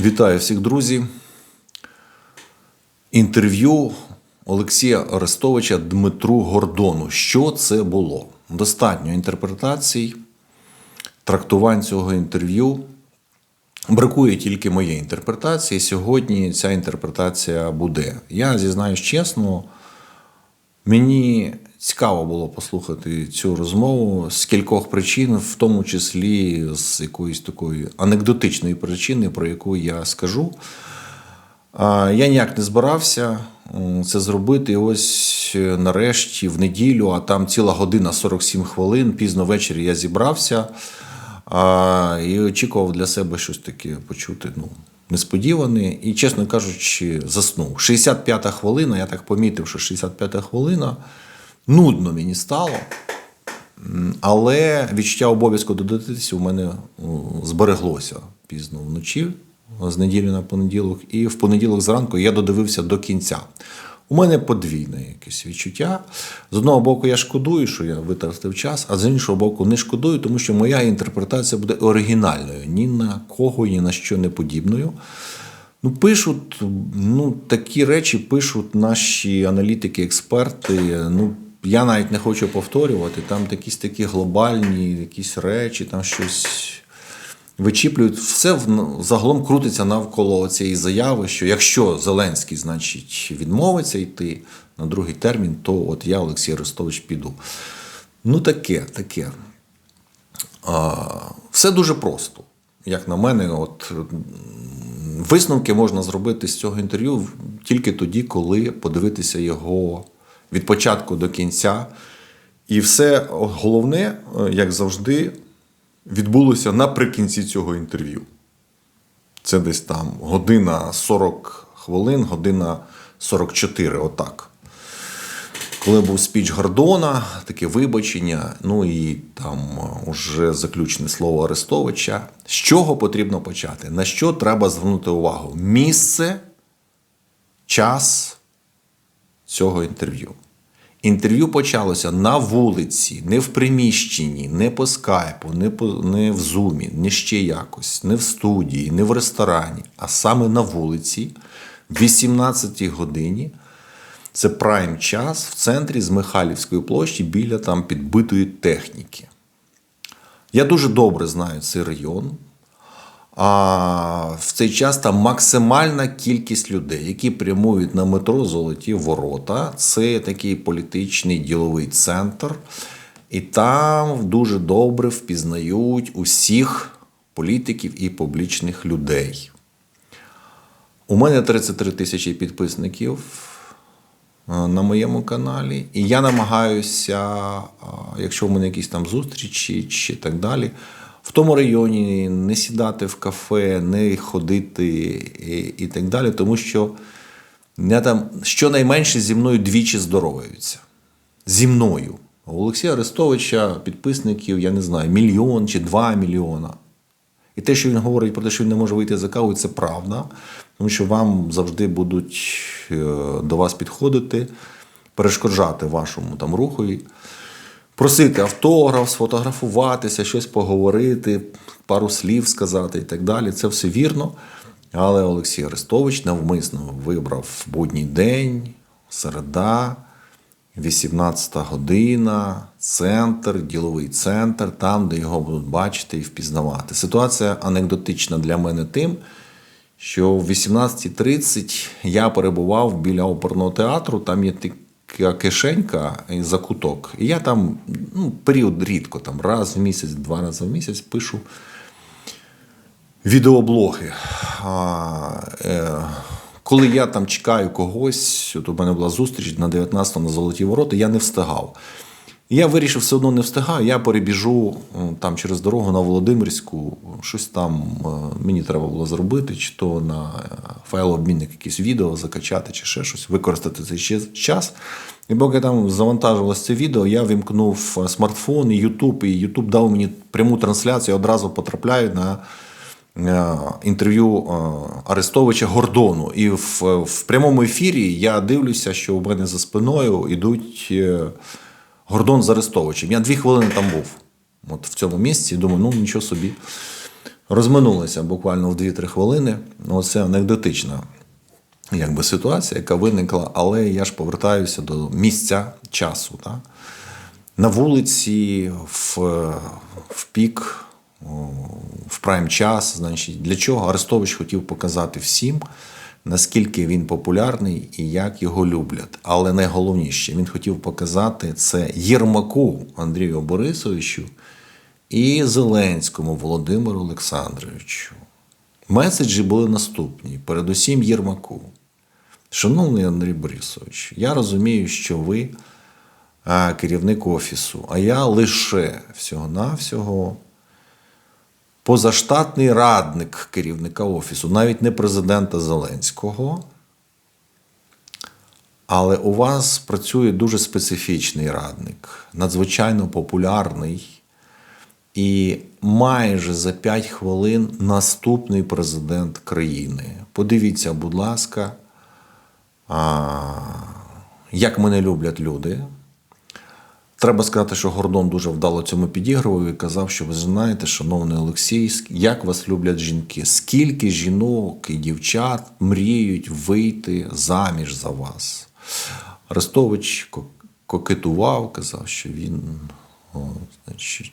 Вітаю всіх, друзі. Інтерв'ю Олексія Арестовича Дмитру Гордону. Що це було? Достатньо інтерпретацій, трактувань цього інтерв'ю. Бракує тільки моєї інтерпретації. Сьогодні ця інтерпретація буде. Я зізнаюсь чесно, Мені цікаво було послухати цю розмову з кількох причин, в тому числі з якоїсь такої анекдотичної причини, про яку я скажу. Я ніяк не збирався це зробити. І ось е, нарешті, в неділю, а там ціла година 47 хвилин, пізно ввечері я зібрався і очікував для себе щось таке почути. Ну, несподіване. І, чесно кажучи, заснув. 65-та хвилина, я так помітив, що 65-та хвилина нудно мені стало. Але відчуття обов'язку додатися у мене збереглося пізно вночі, з неділі на понеділок, і в понеділок зранку я додивився до кінця. У мене подвійне якесь відчуття. З одного боку, я шкодую, що я витратив час, а з іншого боку, не шкодую, тому що моя інтерпретація буде оригінальною, ні на кого, ні на що не подібною. Ну, пишуть, ну, такі речі пишуть наші аналітики, експерти. Ну, я навіть не хочу повторювати. Там якісь такі глобальні якісь речі, там щось вичіплюють. Все ну, загалом крутиться навколо цієї заяви, що якщо Зеленський, значить, відмовиться йти на другий термін, то от я, Олексій Арестович, піду. Ну, таке, таке. А, все дуже просто. Як на мене, от висновки можна зробити з цього інтерв'ю тільки тоді, коли подивитися його від початку до кінця. І все головне, е, як завжди, відбулося наприкінці цього інтерв'ю. Це десь там година 40 хвилин, година 44, отак. Коли був спіч Гордона, таке вибачення, ну і там е, уже заключне слово Арестовича. З чого потрібно почати? На що треба звернути увагу? Місце, час цього інтерв'ю. Інтерв'ю почалося на вулиці, не в приміщенні, не по скайпу, не, по, не в зумі, не ще якось, не в студії, не в ресторані, а саме на вулиці, в 18 годині. Це прайм час в центрі з Михайлівської площі біля там підбитої техніки. Я дуже добре знаю цей район. А в цей час там максимальна кількість людей, які прямують на метро Золоті Ворота. Це такий політичний діловий центр. І там дуже добре впізнають усіх політиків і публічних людей. У мене 33 тисячі підписників е, на моєму каналі. І я намагаюся, якщо в мене якісь там зустрічі чи так далі, в тому районі не сідати в кафе, не ходити і, і так далі, тому що я там щонайменше зі мною двічі здороваються. Зі мною. У Олексія Арестовича підписників, я не знаю, мільйон чи два мільйона. І те, що він говорить про те, що він не може вийти за кавою, це правда, тому що вам завжди будуть е, до вас підходити, перешкоджати вашому там рухові, просити автограф, сфотографуватися, щось поговорити, пару слів сказати і так далі. Це все вірно. Але Олексій Арестович навмисно вибрав будній день, середа. 18 година, центр, діловий центр, там, де його будуть бачити і впізнавати. Ситуація анекдотична для мене тим, що в 18.30 я перебував біля оперного театру, там є кишенька і закуток. І я там ну, період рідко, там раз в місяць, два рази в місяць пишу відеоблоги. А, е, коли я там чекаю когось, от у мене була зустріч на 19-му на Золоті Ворота, я не встигав. Я вирішив, все одно не встигаю. Я перебіжу там через дорогу на Володимирську, щось там е, мені треба було зробити, чи то на е, файлообмінник якісь відео закачати, чи ще щось, використати цей час. І поки там завантажувалося це відео, я вімкнув е, смартфон і YouTube, і YouTube дав мені пряму трансляцію, я одразу потрапляю на е, інтерв'ю е, Арестовича Гордону. І в, в прямому ефірі я дивлюся, що у мене за спиною йдуть е, Гордон з Арестовичем. Я дві хвилини там був. От в цьому місці, думаю, ну нічого собі. розминулися буквально в 2-3 хвилини. Оце анекдотична якби, ситуація, яка виникла, але я ж повертаюся до місця часу. Так? На вулиці в, в пік, в прайм час. Значить, для чого Арестович хотів показати всім, наскільки він популярний і як його люблять. Але найголовніше, він хотів показати це Єрмаку Андрію Борисовичу і Зеленському Володимиру Олександровичу. Меседжі були наступні: передусім Єрмаку. Шановний Андрій Борисович, я розумію, що ви керівник офісу, а я лише всього-навсього позаштатний радник керівника офісу, навіть не президента Зеленського. Але у вас працює дуже специфічний радник, надзвичайно популярний. І майже за 5 хвилин наступний президент країни. Подивіться, будь ласка, як мене люблять люди. Треба сказати, що Гордон дуже вдало цьому підігрував і казав, що ви знаєте, шановний Олексій, як вас люблять жінки. Скільки жінок і дівчат мріють вийти заміж за вас? Арестович кокетував, казав, що він о, значить,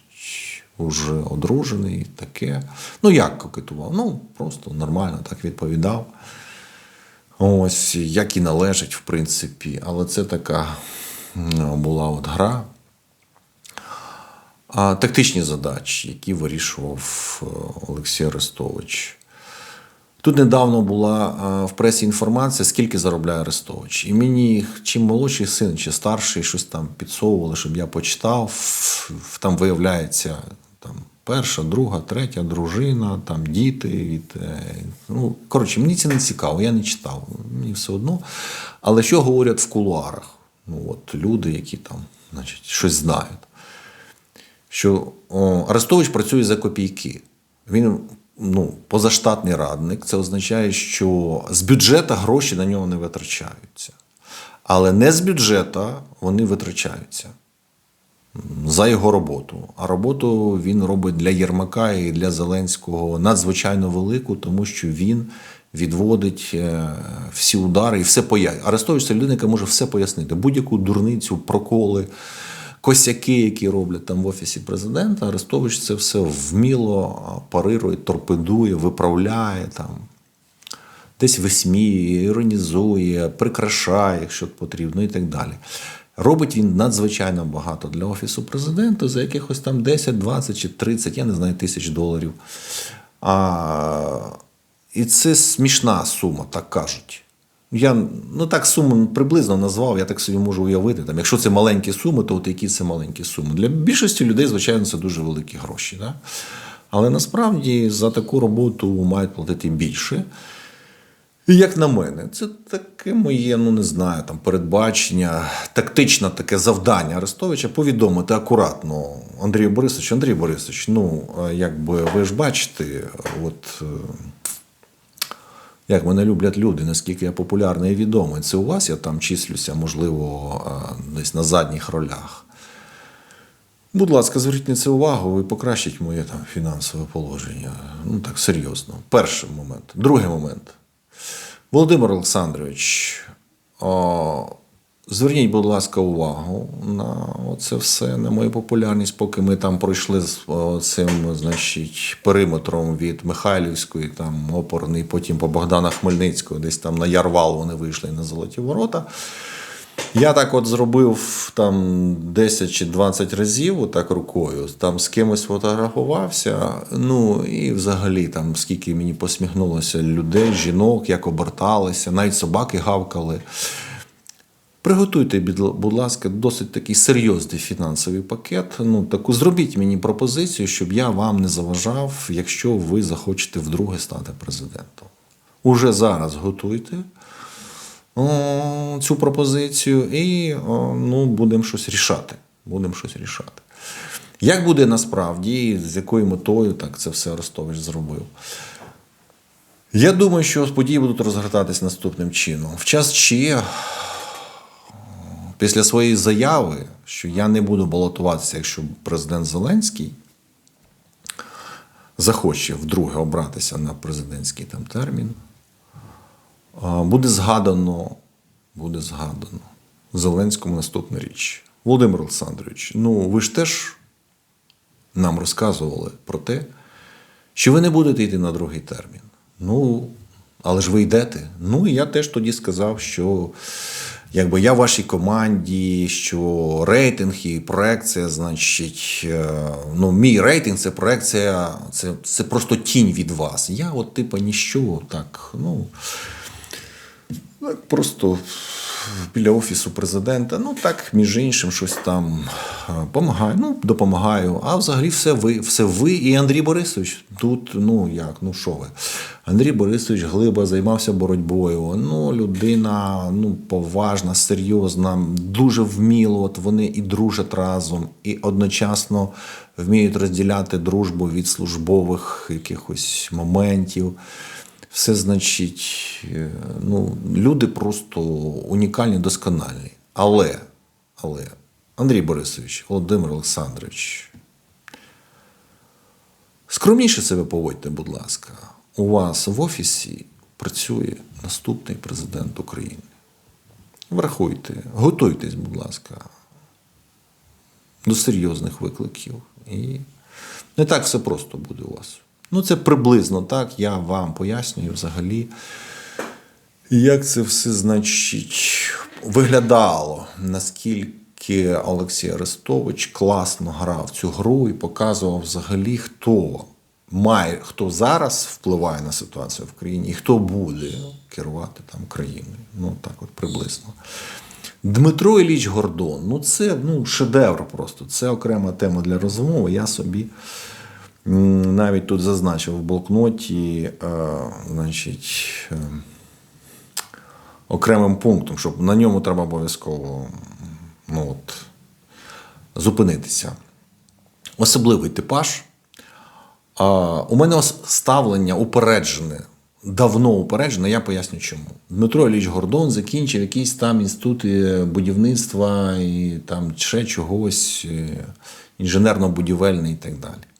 уже одружений, таке. Ну, як кокетував? Ну, просто нормально так відповідав. Ось, як і належить, в принципі. Але це така була от гра. Тактичні задачі, які вирішував е, Олексій Арестович. Тут недавно була в пресі інформація, скільки заробляє Арестович. І мені чим молодший син, чи старший, щось там підсовували, щоб я почитав. Там виявляється там, перша, друга, третя дружина, там діти. Е, ну, коротше, мені це не цікаво, я не читав. Мені все одно. Але що говорять в кулуарах? Ну, от люди, які там значить, щось знають що Арестович працює за копійки. Він ну, позаштатний радник. Це означає, що з бюджету гроші на нього не витрачаються. Але не з бюджету вони витрачаються за його роботу. А роботу він робить для Єрмака і для Зеленського надзвичайно велику, тому що він відводить е, всі удари і все пояснює. Арестович це людина, яка може все пояснити. Будь-яку дурницю, проколи, косяки, які роблять там в офісі президента. Арестович це все вміло парирує, торпедує, виправляє там. Десь висміює, іронізує, прикрашає, якщо потрібно, і так далі. Робить він надзвичайно багато для Офісу президента за якихось там 10, 20 чи 30, я не знаю, тисяч доларів. А, і це смішна сума, так кажуть. Я ну так суму приблизно назвав, я так собі можу уявити. Там, якщо це маленькі суми, то от які це маленькі суми. Для більшості людей, звичайно, це дуже великі гроші. Да? Але насправді за таку роботу мають платити більше. І як на мене, це таке моє, ну не знаю, там передбачення, тактичне таке завдання Арестовича повідомити акуратно Андрію Борисовичу, Андрій Борисович, ну якби ви ж бачите, от е, як мене люблять люди, наскільки я популярний і відомий. Це у вас я там числюся, можливо, десь на задніх ролях. Будь ласка, зверніть на це увагу і покращіть моє там фінансове положення. Ну так серйозно. Перший момент. Другий момент. Володимир Олександрович, о, зверніть, будь ласка, увагу на це все, на мою популярність, поки ми там пройшли з цим, значить, периметром від Михайлівської, там опорний, потім по Богдана Хмельницького, десь там на Ярвал вони вийшли на Золоті Ворота. Я так от зробив там 10 чи 20 разів, отак рукою, там з кимось фотографувався. Ну і взагалі там скільки мені посміхнулося людей, жінок, як оберталися, навіть собаки гавкали. Приготуйте, будь- ласка, досить такий серйозний фінансовий пакет. Ну, таку зробіть мені пропозицію, щоб я вам не заважав, якщо ви захочете вдруге стати президентом. Уже зараз готуйте о, цю пропозицію, і ну, будемо щось рішати. Будемо щось рішати. Як буде насправді, з якою метою так це все Арестович зробив? Я думаю, що події будуть розгортатись наступним чином. В час чи після своєї заяви, що я не буду балотуватися, якщо президент Зеленський захоче вдруге обратися на президентський там термін, буде згадано, буде згадано Зеленському наступна річ. Володимир Олександрович, ну ви ж теж нам розказували про те, що ви не будете йти на другий термін. Ну, але ж ви йдете. Ну, і я теж тоді сказав, що якби я в вашій команді, що рейтинг і проекція, значить, е, ну, мій рейтинг це проекція, це, це просто тінь від вас. Я, от, типа, ніщо, так, ну. Так, просто біля офісу президента, ну так, між іншим, щось там допомагаю. Ну, допомагаю. А взагалі все ви, все ви і Андрій Борисович. Тут, ну як, ну що ви? Андрій Борисович глиба займався боротьбою. Ну, людина ну, поважна, серйозна, дуже вміло. От вони і дружать разом, і одночасно вміють розділяти дружбу від службових якихось моментів. Все значить, е, ну, люди просто унікальні, доскональні. Але, але, Андрій Борисович, Володимир Олександрович, скромніше себе поводьте, будь ласка. У вас в офісі працює наступний президент України. Врахуйте, готуйтесь, будь ласка, до серйозних викликів. І не так все просто буде у вас. Ну, це приблизно так. Я вам пояснюю взагалі, як це все, значить, виглядало, наскільки Олексій Арестович класно грав цю гру і показував взагалі, хто має, хто зараз впливає на ситуацію в країні і хто буде керувати там країною. Ну, так от приблизно. Дмитро Іліч Гордон, ну це ну, шедевр просто. Це окрема тема для розмови. Я собі навіть тут зазначив в блокноті, е, значить, е, окремим пунктом, щоб на ньому треба обов'язково ну, от, зупинитися. Особливий типаж. У мене ставлення упереджене, давно упереджене, я поясню чому. Дмитро Ілліч Гордон закінчив якісь там інститути будівництва і там ще чогось е, інженерно-будівельний і так далі.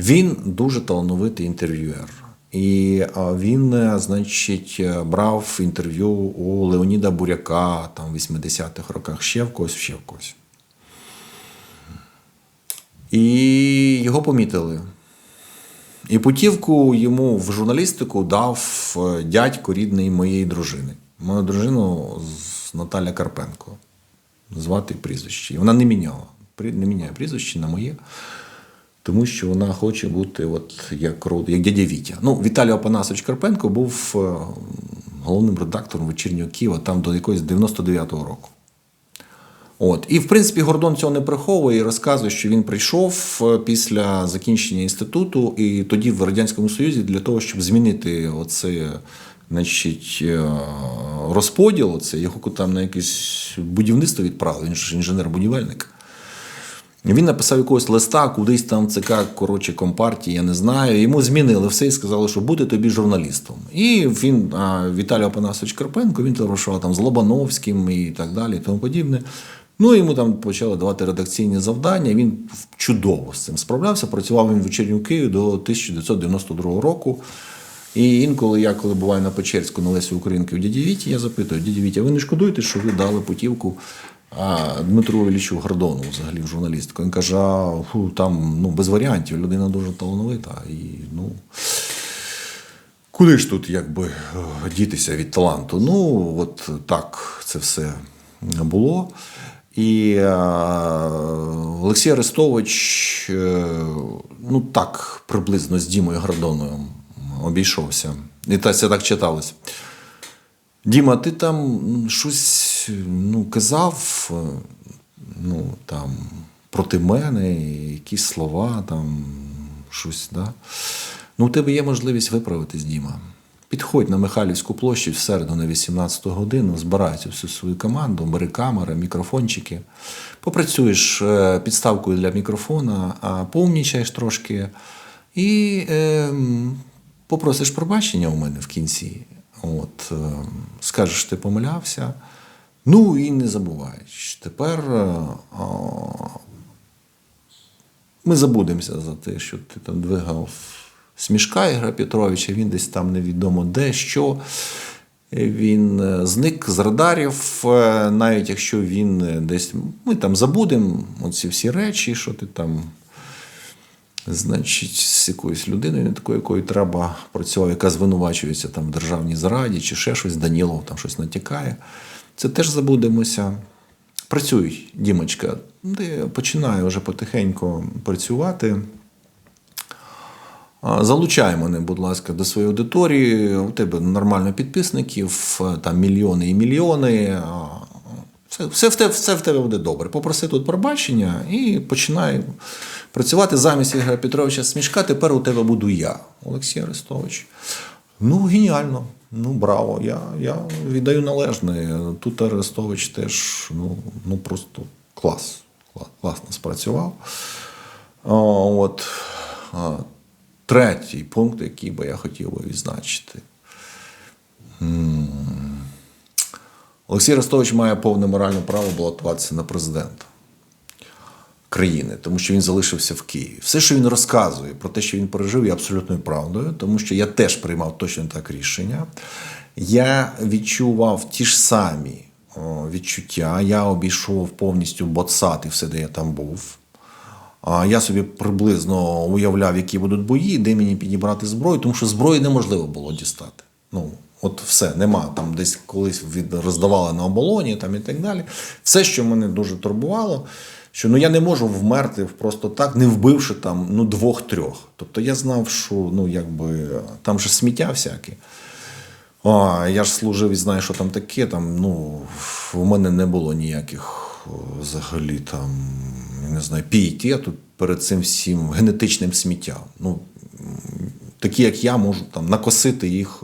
Він дуже талановитий інтерв'юер. І він, е, значить, е, брав інтерв'ю у Леоніда Буряка там в 80-х роках, ще в когось, ще в когось. І його помітили. І путівку йому в журналістику дав е, дядько рідний моєї дружини. Мою дружину з Наталя Карпенко. Звати прізвище. І Вона не міняла. Не міняє прізвище на моє, тому що вона хоче бути от як, род- як дядя Вітя. Ну, Віталій Опанасович Карпенко був е, головним редактором вечірнього Києва там до якогось 99-го року. От. І, в принципі, Гордон цього не приховує і розказує, що він прийшов е, після закінчення інституту, і тоді в Радянському Союзі для того, щоб змінити оце, значить, е, розподіл, оце, його там на якесь будівництво відправили, він ж інженер-будівельник. Він написав якогось листа, кудись там ЦК, коротше, компартії, я не знаю. Йому змінили все і сказали, що буде тобі журналістом. І він, Віталій Опанасович Карпенко, він товаришував там з Лобановським і так далі, і тому подібне. Ну, йому там почали давати редакційні завдання. Він чудово з цим справлявся. Працював він в вечірню Києві до 1992 року. І інколи я, коли буваю на Печерську на Лесі Українки в дяді Віті, я запитую, дяді Вітя, ви не шкодуєте, що ви дали путівку Дмитру Іллічу Гордону взагалі в журналістику? Він каже, а, фу, там ну, без варіантів, людина дуже талановита. І, ну, куди ж тут якби дітися від таланту? Ну, от так це все було. І е, Олексій Арестович, е, ну так, приблизно з Дімою Гордоною обійшовся. І це так читалось. Діма, ти там щось ну, казав е, ну, там, проти мене, якісь слова, там, щось, да? Ну, у тебе є можливість виправитись, Діма. Підходь на Михайлівську площу в середу на 18 годину, збирайся всю свою команду, бери камери, мікрофончики, попрацюєш е, підставкою для мікрофона, а поумнічаєш трошки і е, попросиш пробачення у мене в кінці. От, е, скажеш, ти помилявся. Ну і не забуваєш. Тепер е, а, ми забудемося за те, що ти там двигав смішка Ігоря Петровича, він десь там невідомо де, що. Він е, зник з радарів, е, навіть якщо він десь. Ми там забудемо оці всі речі, що ти там. Значить, з якоюсь людиною, не такою, якою треба працював, яка звинувачується там в державній зраді чи ще щось, Данілов там щось натякає. Це теж забудемося. Працюй, Дімочка, ти починаю вже потихеньку працювати. Залучай мене, будь ласка, до своєї аудиторії. У тебе нормально підписників, там мільйони і мільйони. Все, все, в тебе, все в тебе буде добре. Попроси тут пробачення і починай працювати замість Ігоря Петровича Смішка. Тепер у тебе буду я, Олексій Арестович. Ну, геніально. Ну, браво. Я, я віддаю належне. Тут Арестович теж ну, ну просто клас. Кла- Класно спрацював. О, от, а, третій пункт, який би я хотів би відзначити. Олексій Ростович має повне моральне право балотуватися на президента країни, тому що він залишився в Києві. Все, що він розказує про те, що він пережив, є абсолютною правдою, тому що я теж приймав точно так рішення. Я відчував ті ж самі відчуття. Я обійшов повністю боцат і все, де я там був. Я собі приблизно уявляв, які будуть бої, де мені підібрати зброю, тому що зброї неможливо було дістати. Ну, от все, нема. Там десь колись від роздавали на оболоні там і так далі. Все, що мене дуже турбувало, що ну я не можу вмерти просто так, не вбивши там ну двох-трьох. Тобто я знав, що ну якби там же сміття всяке. А, я ж служив і знаю, що там таке. Там, ну, у мене не було ніяких взагалі там, не знаю, пієтету перед цим всім генетичним сміттям. Ну, такі, як я, можу там накосити їх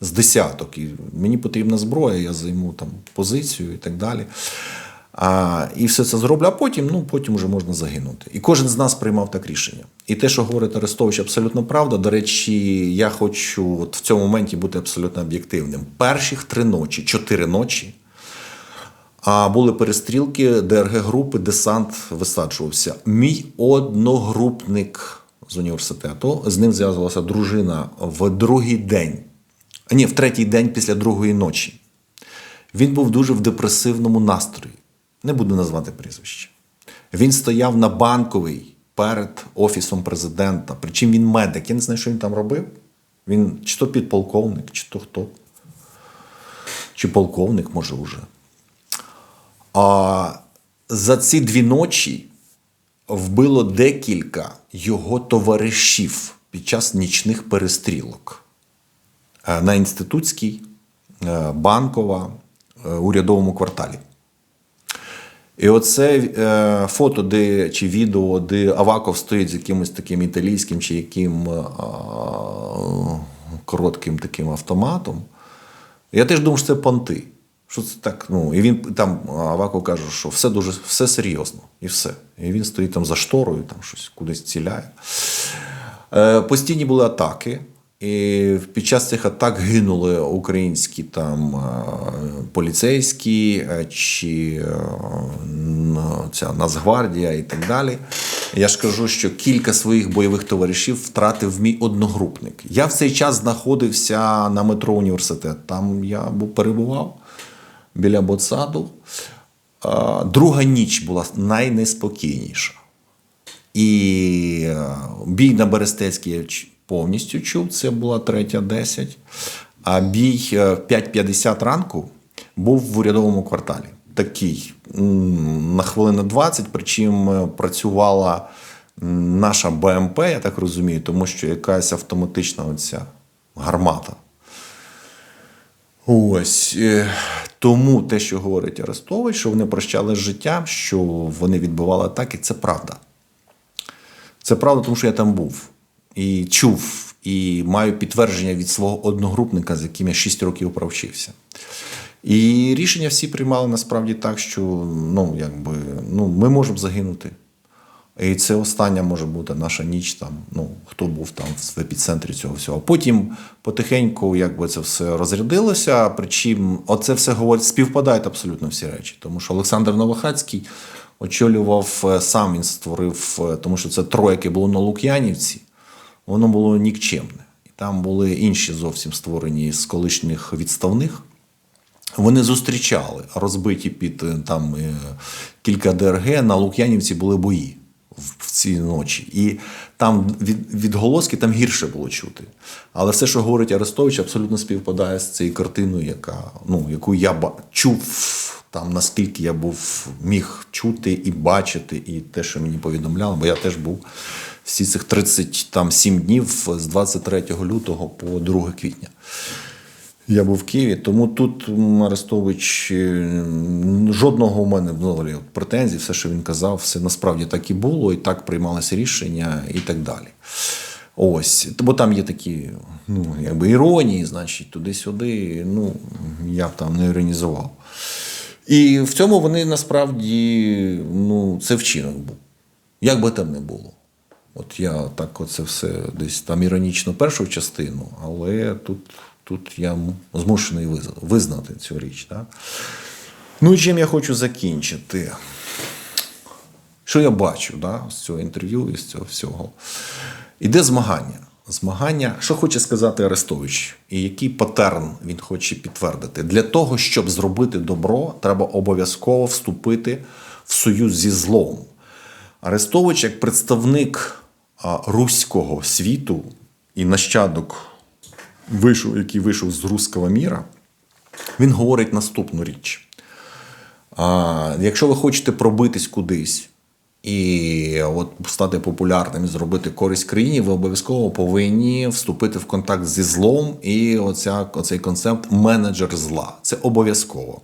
з десяток. І мені потрібна зброя, я займу там позицію і так далі. А, і все це зроблю, а потім, ну, потім вже можна загинути. І кожен з нас приймав так рішення. І те, що говорить Арестович, абсолютно правда. До речі, я хочу от в цьому моменті бути абсолютно об'єктивним. Перших три ночі, чотири ночі а були перестрілки ДРГ групи, десант висаджувався. Мій одногрупник з університету, з ним зв'язувалася дружина в другий день, ні, в третій день після другої ночі. Він був дуже в депресивному настрої. Не буду назвати прізвище. Він стояв на банковій перед офісом президента. Причому він медик. Я не знаю, що він там робив. Він чи то підполковник, чи то хто. Чи полковник, може, уже. А за ці дві ночі вбило декілька його товаришів під час нічних перестрілок Е, на інститутській, е, банкова, е, урядовому кварталі. І оце е, фото, де, чи відео, де Аваков стоїть з якимось таким італійським чи яким е, коротким таким автоматом. Я теж думав, що це понти. Що це так? Ну, і він там Аваков каже, що все дуже все серйозно, і все. І він стоїть там за шторою, там щось кудись ціляє. Е, постійні були атаки. І під час цих атак гинули українські там е, поліцейські е, чи е, ця Нацгвардія і так далі. Я ж кажу, що кілька своїх бойових товаришів втратив мій одногрупник. Я в цей час знаходився на метро університет. Там я перебував біля Боцаду. Друга ніч була найнеспокійніша. І бій на Берестецькій повністю чув, це була третя 10. А бій е, в 5.50 ранку був в урядовому кварталі. Такий на хвилину 20, причому е, працювала наша БМП, я так розумію, тому що якась автоматична оця гармата. Ось е, тому те, що говорить Арестович, що вони прощали з життям, що вони відбивали атаки, це правда. Це правда, тому що я там був і чув, і маю підтвердження від свого одногрупника, з яким я 6 років провчився. І рішення всі приймали насправді так, що ну, якби, ну, ми можемо загинути. І це остання може бути наша ніч, там, ну, хто був там в епіцентрі цього всього. Потім потихеньку якби це все розрядилося. Причому оце все говорить, співпадають абсолютно всі речі. Тому що Олександр Новохацький очолював е, сам він створив, е, тому що це троє, яке було на Лук'янівці, воно було нікчемне. Там були інші зовсім створені з колишніх відставних. Вони зустрічали розбиті під е, там е, кілька ДРГ. На Лук'янівці були бої в в ці ночі. І там від, відголоски там гірше було чути. Але все, що говорить Арестович, абсолютно співпадає з цією картиною, яка, ну, яку я чув там, наскільки я був міг чути і бачити, і те, що мені повідомляли, бо я теж був всі цих 37 днів з 23 лютого по 2 квітня. Я був в Києві, тому тут Арестович е, жодного у мене взагалі претензій, все, що він казав, все насправді так і було, і так приймалися рішення, і так далі. Ось, бо там є такі ну, якби іронії, значить, туди-сюди. Ну, я б там не іронізував. І в цьому вони насправді ну, це вчинок був. Як би там не було. От я так оце все десь там іронічно першу частину, але тут, тут я змушений визнати цю річ. Так? Ну і чим я хочу закінчити? Що я бачу да, з цього інтерв'ю і з цього всього? Іде змагання. Змагання, що хоче сказати Арестович, і який патерн він хоче підтвердити. Для того, щоб зробити добро, треба обов'язково вступити в союз зі злом. Арестович, як представник руського світу і нащадок, вийшов, який вийшов з руського міра, він говорить наступну річ. Якщо ви хочете пробитись кудись і от стати популярним зробити користь країні, ви обов'язково повинні вступити в контакт зі злом. І оця, оцей концепт менеджер зла. Це обов'язково.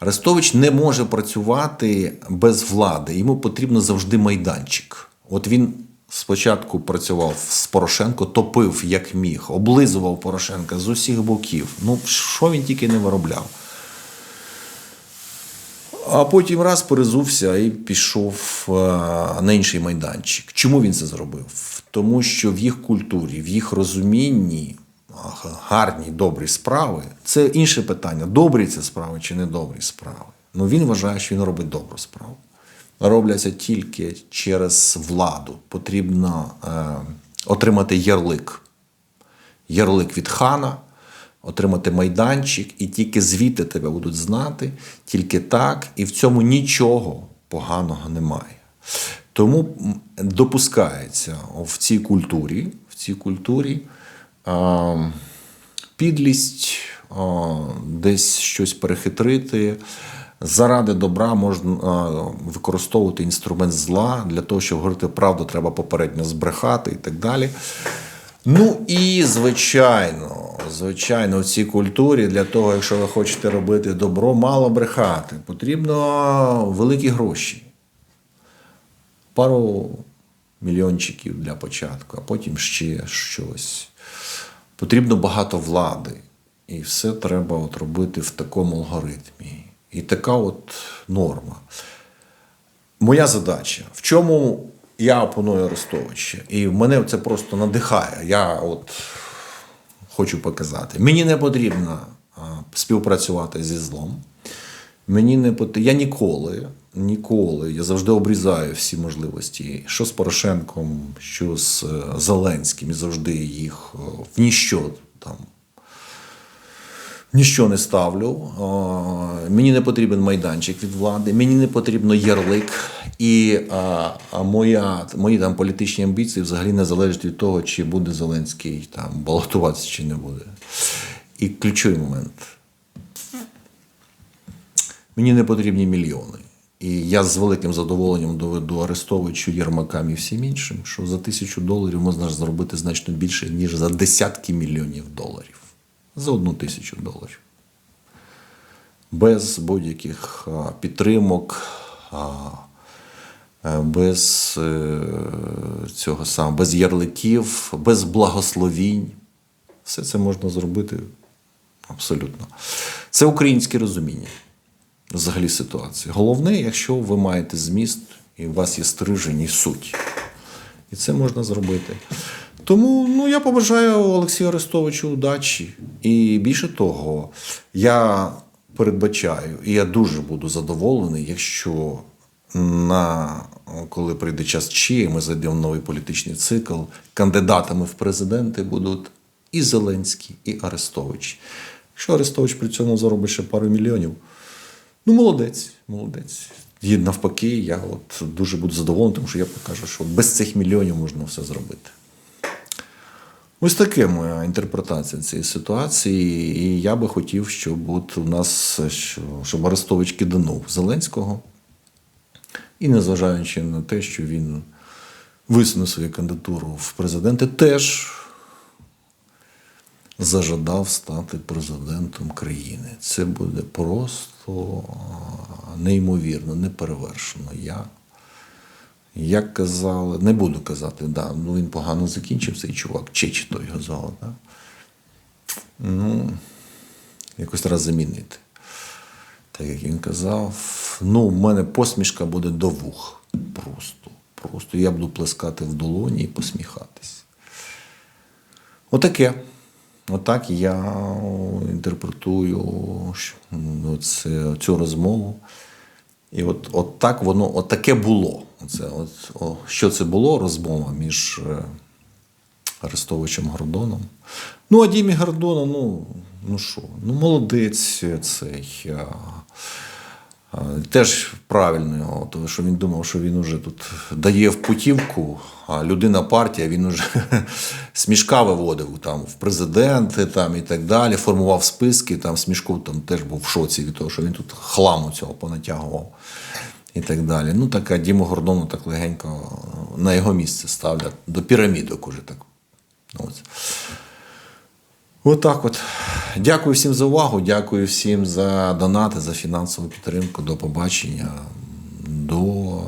Арестович не може працювати без влади. Йому потрібно завжди майданчик. От він спочатку працював з Порошенко, топив як міг, облизував Порошенка з усіх боків. Ну, що він тільки не виробляв. А потім раз перезувся і пішов е, на інший майданчик. Чому він це зробив? Тому що в їх культурі, в їх розумінні гарні, добрі справи це інше питання: добрі це справи чи не добрі справи. Ну він вважає, що він робить добру справу. Робляться тільки через владу. Потрібно е, отримати ярлик. Ярлик від хана, отримати майданчик, і тільки звідти тебе будуть знати, тільки так, і в цьому нічого поганого немає. Тому допускається в цій культурі, в цій культурі підлість, десь щось перехитрити. Заради добра можна використовувати інструмент зла для того, щоб говорити правду, треба попередньо збрехати і так далі. Ну і звичайно, звичайно, в цій культурі для того, якщо ви хочете робити добро, мало брехати. Потрібно великі гроші. Пару мільйончиків для початку, а потім ще щось. Потрібно багато влади. І все треба от робити в такому алгоритмі. І така от норма. Моя задача, в чому я опоную Арестовича, і мене це просто надихає. Я от хочу показати. Мені не потрібно співпрацювати зі злом. Мені не потрібно. Я ніколи, ніколи, я завжди обрізаю всі можливості, що з Порошенком, що з е, Зеленським, і завжди їх е, в ніщо Ніщо не ставлю. Мені не потрібен майданчик від влади, мені не потрібно ярлик. І а, а моя, мої там політичні амбіції взагалі не залежать від того, чи буде Зеленський там балотуватися чи не буде. І ключовий момент. Мені не потрібні мільйони. І я з великим задоволенням доведу Арестовичу, Єрмакам і всім іншим, що за тисячу доларів можна зробити значно більше, ніж за десятки мільйонів доларів. За одну тисячу доларів. Без будь-яких підтримок, е, без е, цього самого, без ярликів, без благословінь. Все це можна зробити абсолютно. Це українське розуміння взагалі ситуації. Головне, якщо ви маєте зміст і у вас є стрижень і суть. І це можна зробити. Тому ну, я побажаю Олексію Арестовичу удачі. І більше того, я передбачаю, і я дуже буду задоволений, якщо на коли прийде час Чи, ми зайдемо в новий політичний цикл, кандидатами в президенти будуть і Зеленський, і Арестович. Якщо Арестович при цьому заробить ще пару мільйонів, ну молодець, молодець. І навпаки, я от дуже буду задоволений, тому що я покажу, що без цих мільйонів можна все зробити. Ось таке моя інтерпретація цієї ситуації. І я би хотів, щоб от у нас щоб Арестович киданув Зеленського. І незважаючи на те, що він висунув свою кандидатуру в президенти, теж зажадав стати президентом країни. Це буде просто неймовірно, неперевершено. Я, як казали, не буду казати, да, ну він погано закінчив цей чувак, Чечі то його звали. Да? Ну, якось треба замінити. Так як він казав, ну, в мене посмішка буде до вух. Просто. Просто я буду плескати в долоні і посміхатись. Отаке. Отак я інтерпретую ну, цю розмову. І от, от так воно, от таке було. Оце, от, о, що це було? Розмова між е, Арестовичем Гордоном. Ну, а Дімі Гордона, ну, ну що, ну молодець цей. а, Теж правильно його, тому що він думав, що він уже тут дає в путівку, а людина партія, він уже смішка виводив там в президенти там, і так далі, формував списки. Там Смішков там теж був в шоці від того, що він тут хламу цього понатягував і так далі. Ну, так, а Діму Гордону так легенько на його місце ставлять до пірамідок уже так. Ось. Отак от. Дякую всім за увагу. Дякую всім за донати, за фінансову підтримку. До побачення. До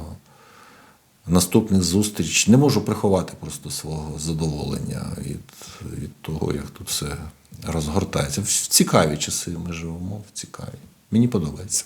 наступних зустріч. Не можу приховати просто свого задоволення від, від того, як тут все розгортається. В цікаві часи ми живемо, в цікаві. Мені подобається.